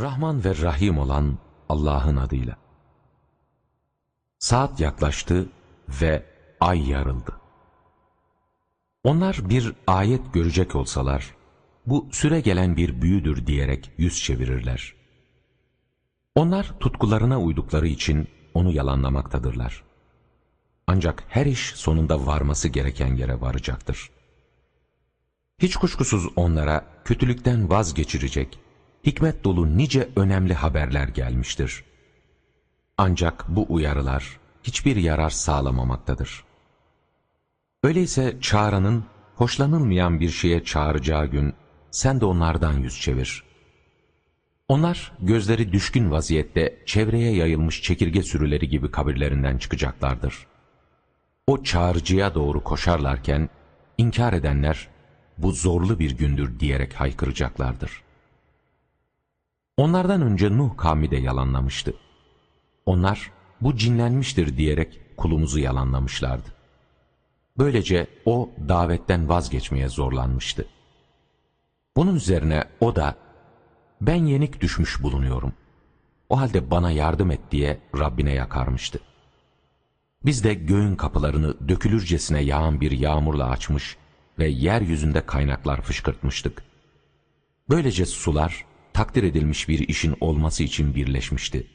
Rahman ve Rahim olan Allah'ın adıyla. Saat yaklaştı ve ay yarıldı. Onlar bir ayet görecek olsalar, bu süre gelen bir büyüdür diyerek yüz çevirirler. Onlar tutkularına uydukları için onu yalanlamaktadırlar. Ancak her iş sonunda varması gereken yere varacaktır. Hiç kuşkusuz onlara kötülükten vazgeçirecek, hikmet dolu nice önemli haberler gelmiştir. Ancak bu uyarılar hiçbir yarar sağlamamaktadır. Öyleyse çağıranın hoşlanılmayan bir şeye çağıracağı gün sen de onlardan yüz çevir. Onlar gözleri düşkün vaziyette çevreye yayılmış çekirge sürüleri gibi kabirlerinden çıkacaklardır. O çağrıcıya doğru koşarlarken inkar edenler bu zorlu bir gündür diyerek haykıracaklardır. Onlardan önce Nuh kavmi de yalanlamıştı. Onlar bu cinlenmiştir diyerek kulumuzu yalanlamışlardı. Böylece o davetten vazgeçmeye zorlanmıştı. Bunun üzerine o da ben yenik düşmüş bulunuyorum. O halde bana yardım et diye Rabbine yakarmıştı. Biz de göğün kapılarını dökülürcesine yağan bir yağmurla açmış ve yeryüzünde kaynaklar fışkırtmıştık. Böylece sular takdir edilmiş bir işin olması için birleşmişti.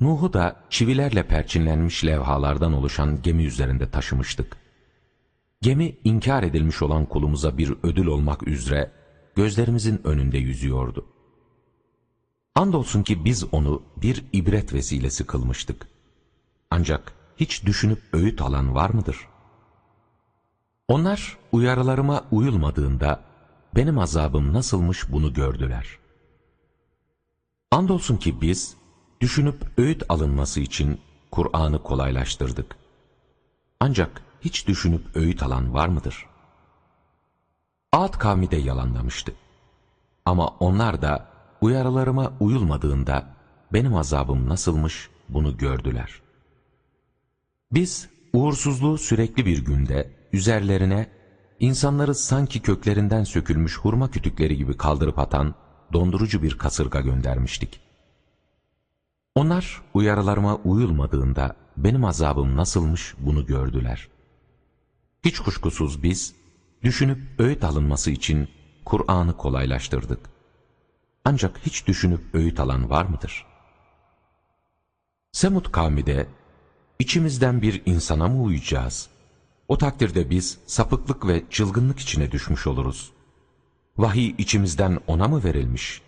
Nuh'u da çivilerle perçinlenmiş levhalardan oluşan gemi üzerinde taşımıştık. Gemi inkar edilmiş olan kulumuza bir ödül olmak üzere gözlerimizin önünde yüzüyordu. Andolsun ki biz onu bir ibret vesilesi kılmıştık. Ancak hiç düşünüp öğüt alan var mıdır? Onlar uyarılarıma uyulmadığında benim azabım nasılmış bunu gördüler. Andolsun ki biz düşünüp öğüt alınması için Kur'an'ı kolaylaştırdık. Ancak hiç düşünüp öğüt alan var mıdır? Ad kavmi de yalanlamıştı. Ama onlar da uyarılarıma uyulmadığında benim azabım nasılmış bunu gördüler. Biz uğursuzluğu sürekli bir günde üzerlerine insanları sanki köklerinden sökülmüş hurma kütükleri gibi kaldırıp atan dondurucu bir kasırga göndermiştik. Onlar uyarılarıma uyulmadığında benim azabım nasılmış bunu gördüler. Hiç kuşkusuz biz düşünüp öğüt alınması için Kur'an'ı kolaylaştırdık. Ancak hiç düşünüp öğüt alan var mıdır? Semud kavmi de içimizden bir insana mı uyacağız? O takdirde biz sapıklık ve çılgınlık içine düşmüş oluruz. Vahiy içimizden ona mı verilmiş?